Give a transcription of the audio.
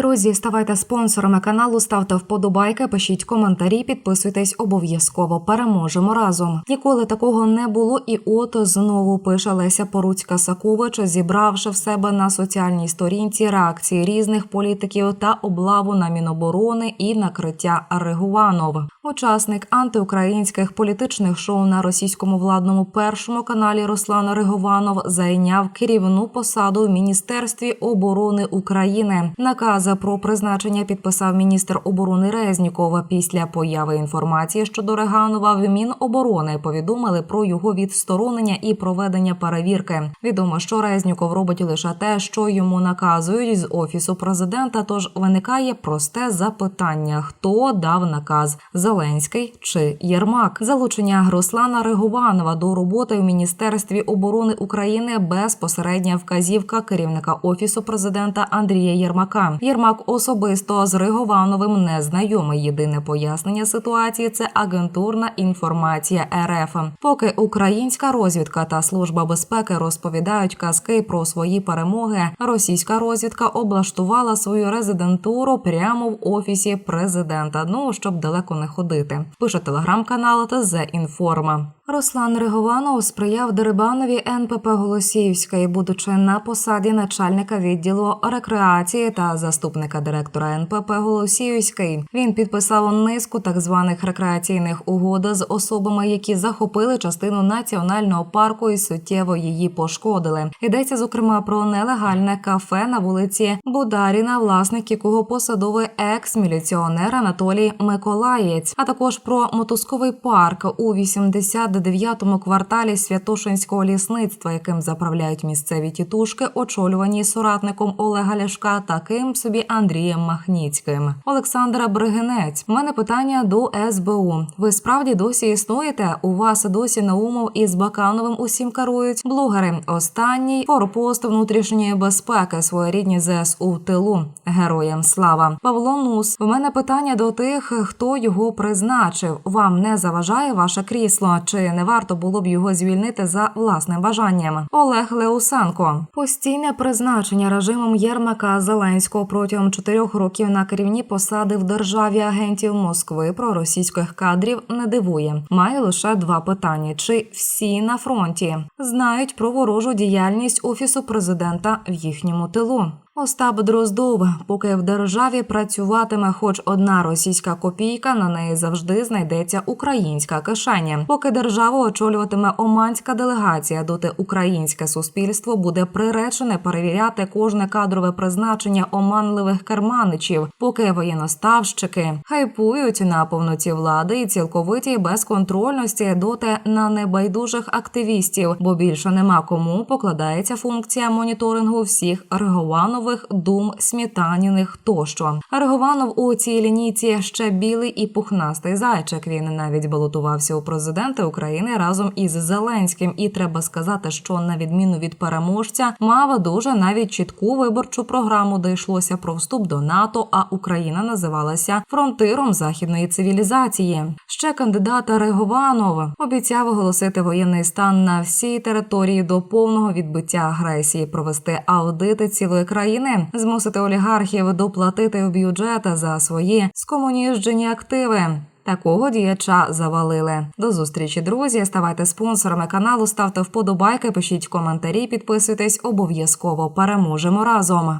Друзі, ставайте спонсорами каналу, ставте вподобайки, пишіть коментарі, підписуйтесь обов'язково. Переможемо разом. Ніколи такого не було, і от знову пише Леся Поруцька Сакович, зібравши в себе на соціальній сторінці реакції різних політиків та облаву на Міноборони і накриття Регуванов. Учасник антиукраїнських політичних шоу на російському владному першому каналі Руслан Ригованов зайняв керівну посаду в міністерстві оборони України. Накази про призначення підписав міністр оборони Резніков. Після появи інформації щодо Реганова в Міноборони повідомили про його відсторонення і проведення перевірки. Відомо, що Резніков робить лише те, що йому наказують з офісу президента. Тож виникає просте запитання: хто дав наказ Зеленський чи Єрмак? Залучення Руслана Ригованова до роботи в міністерстві оборони України безпосередня вказівка керівника офісу президента Андрія Єрмака. Єрмак особисто з Риговановим не знайомий. Єдине пояснення ситуації це агентурна інформація РФ. Поки українська розвідка та служба безпеки розповідають казки про свої перемоги, російська розвідка облаштувала свою резидентуру прямо в офісі президента. Ну щоб далеко не ходити. Пише телеграм-канал ТЗ Інформа. Руслан Ригованов сприяв Дерибанові НПП Голосіївської, будучи на посаді начальника відділу рекреації та заступника директора НПП Голосіївський. Він підписав низку так званих рекреаційних угод з особами, які захопили частину національного парку і суттєво її пошкодили. Йдеться зокрема про нелегальне кафе на вулиці Бударіна, власник якого посадовий екс-міліціонер Анатолій Миколаєць, а також про мотузковий парк у 89-му кварталі Святошинського лісництва, яким заправляють місцеві тітушки, очолювані соратником Олега Ляшка, таким собі Андрієм Махніцьким. Олександра Бригинець. У мене питання до СБУ. Ви справді досі існуєте? У вас досі Наумов із Бакановим усім керують блогери. Останній форпост внутрішньої безпеки своєрідні ЗСУ в тилу. Героям слава Павло Нус. У мене питання до тих, хто його призначив. Вам не заважає ваше крісло? Чи не варто було б його звільнити за власним бажанням? Олег Леусенко. Постійне призначення режимом Єрмака Зеленського протягом чотирьох років на керівні посади в державі агентів Москви про російських кадрів не дивує. Маю лише два питання: чи всі на фронті знають про ворожу діяльність офісу президента в їхньому тилу? Остап Дроздов, поки в державі працюватиме хоч одна російська копійка, на неї завжди знайдеться українська кишеня. Поки державу очолюватиме оманська делегація, доти українське суспільство буде приречене перевіряти кожне кадрове призначення оманливих керманичів, поки воєноставщики хайпують на повноті влади і цілковитій безконтрольності доти на небайдужих активістів, бо більше нема кому покладається функція моніторингу всіх регованових дум смітаніних тощо. Регованов у цій лінійці ще білий і пухнастий зайчик. Він навіть балотувався у президенти України разом із Зеленським. І треба сказати, що на відміну від переможця мав дуже навіть чітку виборчу програму, де йшлося про вступ до НАТО. А Україна називалася фронтиром західної цивілізації. Ще кандидата Регованов обіцяв оголосити воєнний стан на всій території до повного відбиття агресії, провести аудити цілої країни, змусити олігархів доплатити в бюджет за свої скомуніжджені активи. Такого діяча завалили. До зустрічі, друзі. Ставайте спонсорами каналу, ставте вподобайки, пишіть коментарі, підписуйтесь. Обов'язково переможемо разом.